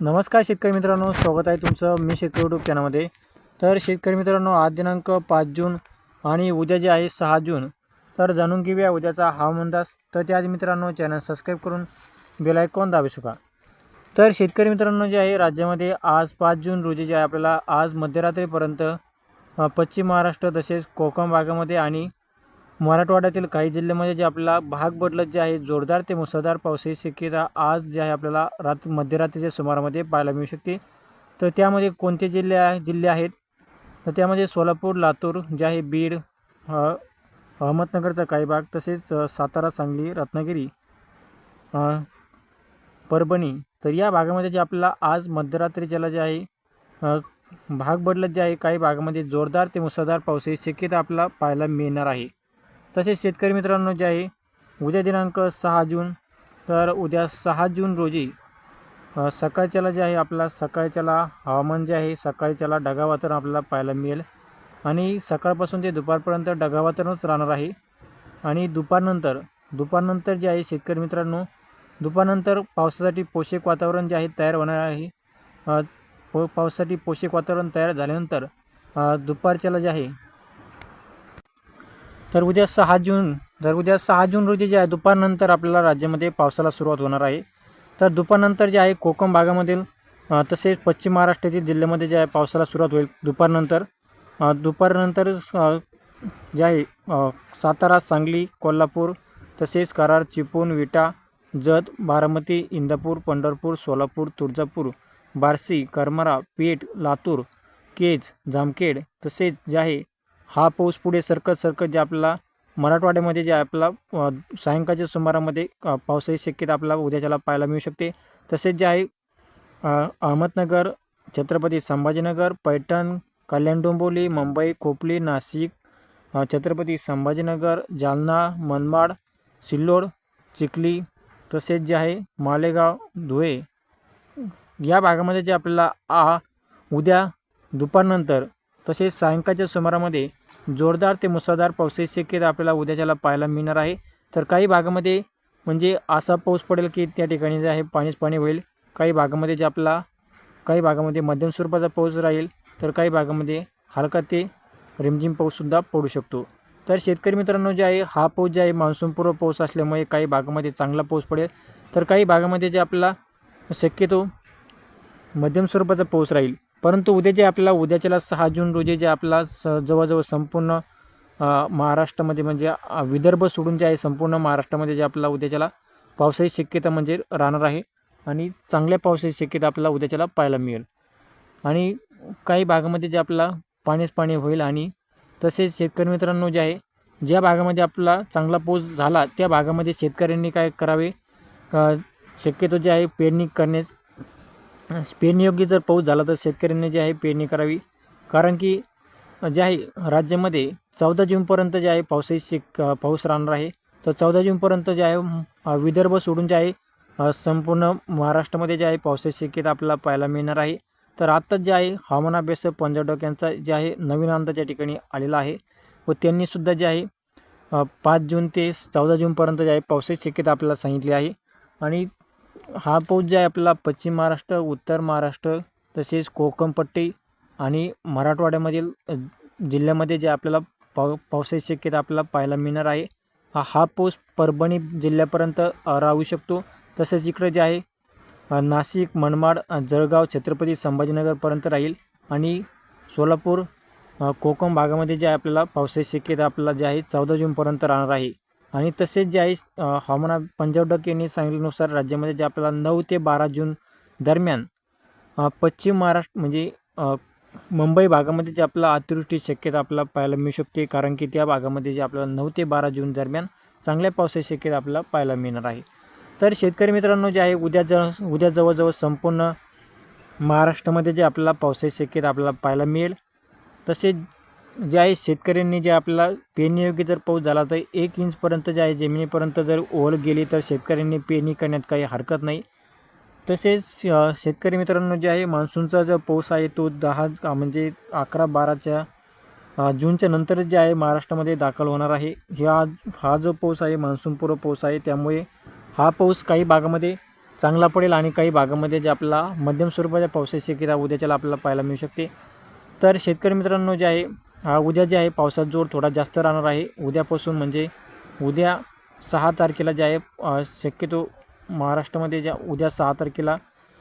नमस्कार शेतकरी मित्रांनो स्वागत आहे तुमचं मी शेतकरी यूट्यूब चॅनलमध्ये तर शेतकरी मित्रांनो आज दिनांक पाच जून आणि उद्या जे आहे सहा जून तर जाणून घेऊया उद्याचा हवामान अंदाज. तर त्याआधी मित्रांनो चॅनल सबस्क्राईब करून बेलायकॉन दाबू शका तर शेतकरी मित्रांनो जे आहे राज्यामध्ये आज पाच जून रोजी जे आहे आपल्याला आज मध्यरात्रीपर्यंत पश्चिम महाराष्ट्र तसेच कोकण भागामध्ये आणि मराठवाड्यातील काही जिल्ह्यामध्ये जे आपला भाग बदलत जे आहे जोरदार ते मुसळधार पावसाची शक्यता आज जे आहे आपल्याला रात मध्यरात्रीच्या सुमारामध्ये पाहायला मिळू शकते. तर त्यामध्ये कोणते जिल्हे आहे जिल्हे आहेत? तर त्यामध्ये सोलापूर लातूर जे आहे बीड अहमदनगरचा काही भाग तसेच सातारा सांगली रत्नागिरी परभणी. तर या भागामध्ये जे आपल्याला आज मध्यरात्रीच्याला जे आहे भाग बदलत जे आहे काही भागामध्ये जोरदार ते मुसळधार पावसाची शक्यता आपल्याला पाहायला मिळणार आहे. तसेच शेतकरी मित्रांनो जे आहे उद्या दिनांक सहा जून तर उद्या सहा जून रोजी सकाळच्याला जे आहे आपला सकाळच्याला हवामान जे आहे सकाळच्याला ढगाळ वातावरण आपल्याला पाहायला मिळेल. आणि सकाळपासून ते दुपारपर्यंत ढगाळ वातावरणच राहणार आहे. आणि दुपारनंतर दुपारनंतर जे आहे शेतकरी मित्रांनो दुपारनंतर पावसासाठी पोषक वातावरण जे आहे तयार होणार आहे. पो पावसासाठी पोषक वातावरण तयार झाल्यानंतर दुपारच्याला जे आहे तर उद्या सहा जून तर उद्या सहा जून रोजी जे आहे दुपारनंतर आपल्याला राज्यामध्ये पावसाला सुरुवात होणार आहे. तर दुपारनंतर जे आहे कोकण भागामधील तसेच पश्चिम महाराष्ट्रातील जिल्ह्यामध्ये जे आहे पावसाला सुरुवात होईल दुपारनंतर. दुपारनंतर जे आहे सातारा सांगली कोल्हापूर तसेच कराड चिपळूण विटा जत बारामती इंदापूर पंढरपूर सोलापूर तुळजापूर बार्शी करमरा पेठ लातूर केज जामखेड तसेच जे आहे हा पाऊस पुढे सरकत सरकत जे आपला मराठवाड्यामध्ये जे आपला सायंकाळच्या सुमारामध्ये पावसाची शक्यता आपल्याला उद्याच्याला पाहायला मिळू शकते. तसेच जे आहे अहमदनगर छत्रपती संभाजीनगर पैठण कल्याण डोंबिवली मुंबई खोपली नाशिक छत्रपती संभाजीनगर जालना मनमाड सिल्लोड चिखली तसेच जे आहे मालेगाव धुळे या भागामध्ये जे आपल्याला आ उद्या दुपारनंतर तसेच सायंकाळच्या सुमारामध्ये जोरदार ते मुसळधार पावसाची शक्यता आपल्याला उद्याच्याला पाहायला मिळणार आहे. तर काही भागामध्ये म्हणजे असा पाऊस पडेल की त्या ठिकाणी जे आहे पाणीच पाणी होईल. काही भागामध्ये जे आपला काही भागामध्ये मध्यम स्वरूपाचा पाऊस राहील तर काही भागामध्ये हलका ते रिमझिम पाऊससुद्धा पडू शकतो. तर शेतकरी मित्रांनो जे आहे हा पाऊस जे आहे मान्सूनपूर्व पाऊस असल्यामुळे काही भागामध्ये चांगला पाऊस पडेल. तर काही भागामध्ये जे आपला शक्यतो मध्यम स्वरूपाचा पाऊस राहील. परंतु उद्या जे आपल्याला उद्याच्याला सहा जून रोजी जे आपला स जवळजवळ संपूर्ण महाराष्ट्रामध्ये म्हणजे विदर्भ सोडून जे आहे संपूर्ण महाराष्ट्रामध्ये जे आपला उद्याच्याला पावसाची शक्यता म्हणजे राहणार आहे आणि चांगल्या पावसाची शक्यता आपल्याला उद्याच्याला पाहायला मिळेल. आणि काही भागामध्ये जे आपला पाणीच पाणी होईल आणि तसेच शेतकरी मित्रांनो जे आहे ज्या भागामध्ये आपला चांगला पाऊस झाला त्या भागामध्ये शेतकऱ्यांनी काय करावे? शक्यतो जे आहे पेरणी करण्यास पेरणीयोग्य जर पाऊस झाला तर शेतकऱ्यांनी जे आहे पेरणी करावी. कारण की जे आहे राज्यामध्ये चौदा जूनपर्यंत जे आहे पावसाची शेक पाऊस राहणार आहे. तर चौदा जूनपर्यंत जे आहे विदर्भ सोडून जे आहे संपूर्ण महाराष्ट्रामध्ये जे आहे पावसाची शक्यता आपल्याला पाहायला मिळणार आहे. तर आत्ताच जे आहे हवामान अभ्यास पंजाब यांचा जे आहे नवीन अंदाज या ठिकाणी आलेला आहे. व त्यांनीसुद्धा जे आहे पाच जून ते चौदा जूनपर्यंत जे आहे पावसाची शक्यता आपल्याला सांगितली आहे. आणि हा पाऊस जे आहे आपल्याला पश्चिम महाराष्ट्र उत्तर महाराष्ट्र तसेच कोकणपट्टी आणि मराठवाड्यामधील जिल्ह्यामध्ये जे आपल्याला पाव पावसाची शक्यता आपल्याला पाहायला मिळणार आहे हा पाऊस परभणी जिल्ह्यापर्यंत राहू शकतो. तसेच इकडे जे आहे नाशिक मनमाड जळगाव छत्रपती संभाजीनगरपर्यंत राहील आणि सोलापूर कोकम कोकण भागामध्ये जे आहे आपल्याला पावसाची शक्यता आपल्याला जे आहे चौदा जूनपर्यंत राहणार आहे. आणि तसेच जे आहे अ, हवामान पंजाब डक यांनी सांगितल्यानुसार राज्यामध्ये जे आपल्याला नऊ ते बारा जून दरम्यान पश्चिम महाराष्ट्र म्हणजे मुंबई भागामध्ये जे आपला अतिवृष्टी शक्यता आपल्याला पाहायला मिळू शकते. कारण की त्या भागामध्ये जे आपल्याला नऊ ते बारा जून दरम्यान चांगल्या पावसाची शक्यता आपल्याला पाहायला मिळणार आहे. तर शेतकरी मित्रांनो जे आहे उद्या ज उद्या जवळजवळ संपूर्ण महाराष्ट्रामध्ये जे आपल्याला पावसाची शक्यता आपल्याला पाहायला मिळेल. तसेच जे आहे शेतकऱ्यांनी जे आपल्याला पेरणीयोग्य जर पाऊस झाला तर एक इंचपर्यंत जे आहे जमिनीपर्यंत जर ओल गेली तर शेतकऱ्यांनी पेरणी करण्यात काही हरकत नाही. तसेच शेतकरी मित्रांनो जे आहे मान्सूनचा जो पाऊस आहे तो दहा म्हणजे अकरा बाराच्या जूनच्या नंतर जे आहे महाराष्ट्रामध्ये दाखल होणार आहे. ह्या हा जो पाऊस आहे मान्सूनपूर्व पाऊस आहे त्यामुळे हा पाऊस काही भागामध्ये चांगला पडेल आणि काही भागामध्ये जे आपला मध्यम स्वरूपाच्या पावसाची शक्यता उद्याच्याला आपल्याला पाहायला मिळू शकते. तर शेतकरी मित्रांनो जे आहे उद्या जे आहे पावसाचा जोर थोडा जास्त राहणार आहे. उद्यापासून म्हणजे उद्या सहा तारखेला जे आहे शक्यतो महाराष्ट्रामध्ये ज्या उद्या सहा तारखेला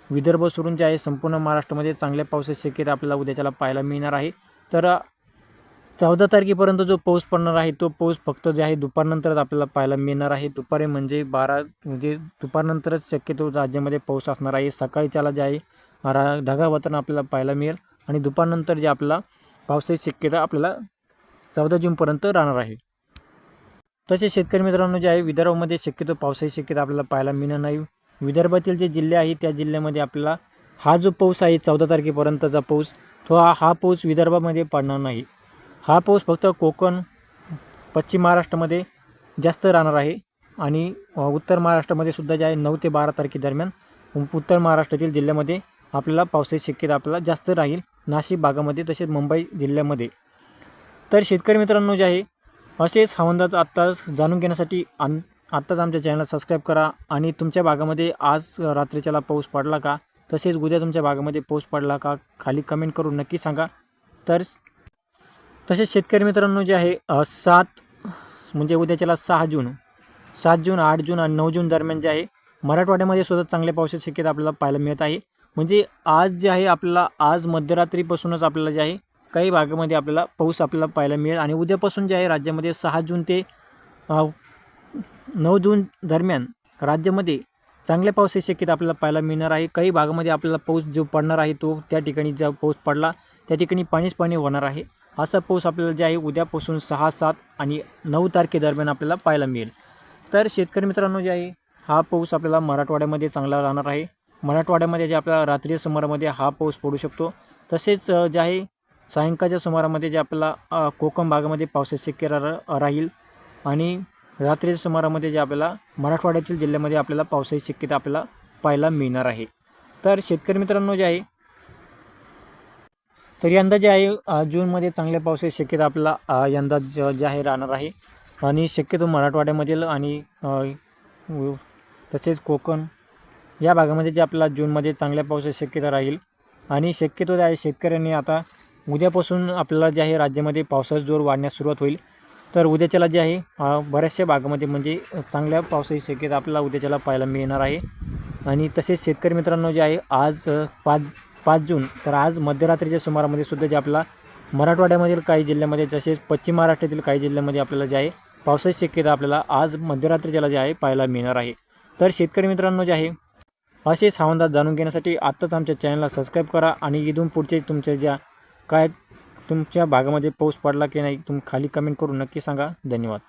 विदर्भ सोडून जे आहे संपूर्ण महाराष्ट्रामध्ये चांगल्या पावसाची शक्यता आपल्याला उद्याच्याला पाहायला मिळणार आहे. तर चौदा तारखेपर्यंत जो पाऊस पडणार आहे तो पाऊस फक्त जे आहे दुपारनंतरच आपल्याला पाहायला मिळणार आहे. दुपारी म्हणजे बारा म्हणजे दुपारनंतरच शक्यतो राज्यामध्ये पाऊस असणार आहे. सकाळीच्याला जे आहे रा ढगाळ आपल्याला पाहायला मिळेल. आणि दुपारनंतर जे आपला पावसाची शक्यता आपल्याला चौदा जूनपर्यंत राहणार आहे. तसेच शेतकरी मित्रांनो जे आहे विदर्भामध्ये शक्यतो पावसाची शक्यता आपल्याला पाहायला मिळणार नाही. विदर्भातील जे जिल्हे आहे त्या जिल्ह्यामध्ये आपल्याला हा जो पाऊस आहे चौदा तारखेपर्यंतचा पाऊस तो हा हा पाऊस विदर्भामध्ये पडणार नाही. हा पाऊस फक्त कोकण पश्चिम महाराष्ट्रामध्ये जास्त राहणार आहे आणि उत्तर महाराष्ट्रामध्ये सुद्धा जे आहे नऊ ते बारा तारखेदरम्यान उत्तर महाराष्ट्रातील जिल्ह्यामध्ये आपल्याला पावसाची शक्यता आपल्याला जास्त राहील. नाशिक भागामध्ये तसेच मुंबई जिल्ह्यामध्ये. तर शेतकरी मित्रांनो जे आहे असेच हवामानाचं आत्ताच जाणून घेण्यासाठी आम आत्ताच आमच्या चॅनलला सबस्क्राईब करा आणि तुमच्या भागामध्ये आज रात्रीच्याला पाऊस पडला का तसेच उद्या तुमच्या भागामध्ये पाऊस पडला का खाली कमेंट करून नक्की सांगा. तर तसेच शेतकरी मित्रांनो जे आहे सात म्हणजे उद्याच्याला सहा जून सात जून आठ जून आणि नऊ जून दरम्यान जे आहे मराठवाड्यामध्ये सुद्धा चांगल्या पावसाची शक्यता आपल्याला पाहायला मिळत आहे. म्हणजे आज जे आहे आपल्याला आज मध्यरात्रीपासूनच आपल्याला जे आहे काही भागामध्ये आपल्याला पाऊस आपल्याला पाहायला मिळेल. आणि उद्यापासून जे आहे राज्यामध्ये सहा जून ते नऊ जून दरम्यान राज्यामध्ये चांगल्या पावसाची शक्यता आपल्याला पाहायला मिळणार आहे. काही भागामध्ये आपल्याला पाऊस जो पडणार आहे तो त्या ठिकाणी जो पाऊस पडला त्या ठिकाणी पाणीच पाणी होणार आहे. असा पाऊस आपल्याला जे आहे उद्यापासून सहा सात आणि नऊ तारखेदरम्यान आपल्याला पाहायला मिळेल. तर शेतकरी मित्रांनो जे आहे हा पाऊस आपल्याला मराठवाड्यामध्ये चांगला राहणार आहे. मराठवाड्यामध्ये जे आपल्याला रात्रीच्या सुमारामध्ये हा पाऊस पडू शकतो. तसेच जे आहे सायंकाळच्या सुमारामध्ये जे आपल्याला कोकण भागामध्ये पावसाची शक्यता रा राहील. आणि रात्रीच्या सुमारामध्ये जे आपल्याला मराठवाड्यातील जिल्ह्यामध्ये आपल्याला पावसाची शक्यता आपल्याला पाहायला मिळणार आहे. तर शेतकरी मित्रांनो जे आहे तर यंदा जे आहे जूनमध्ये चांगल्या पावसाची शक्यता आपल्याला यंदा ज जे आहे राहणार आहे. आणि शक्यतो मराठवाड्यामधील आणि तसेच कोकण या भागामध्ये जे आपल्याला जूनमध्ये चांगल्या पावसाची शक्यता राहील. आणि शक्यतो जे आहे शेतकऱ्यांनी आता उद्यापासून आपल्याला जे आहे राज्यामध्ये पावसाचा जोर वाढण्यास सुरुवात होईल. तर उद्याच्याला जे आहे बऱ्याचशा भागामध्ये म्हणजे चांगल्या पावसाची शक्यता आपल्याला उद्याच्याला पाहायला मिळणार आहे. आणि तसेच शेतकरी मित्रांनो जे आहे आज पाच पाच जून तर आज मध्यरात्रीच्या सुमारामध्ये सुद्धा जे आपला मराठवाड्यामधील काही जिल्ह्यामध्ये तसेच पश्चिम महाराष्ट्रातील काही जिल्ह्यामध्ये आपल्याला जे आहे पावसाची शक्यता आपल्याला आज मध्यरात्रीच्याला जे आहे पाहायला मिळणार आहे. तर शेतकरी मित्रांनो जे आहे असे सावंदाज जाणून घेण्यासाठी आत्ताच आमच्या चॅनलला सबस्क्राईब करा आणि इथून पुढचे तुमच्या ज्या काय तुमच्या भागामध्ये पाऊस पडला की नाही तुम्ही खाली कमेंट करून नक्की सांगा. धन्यवाद.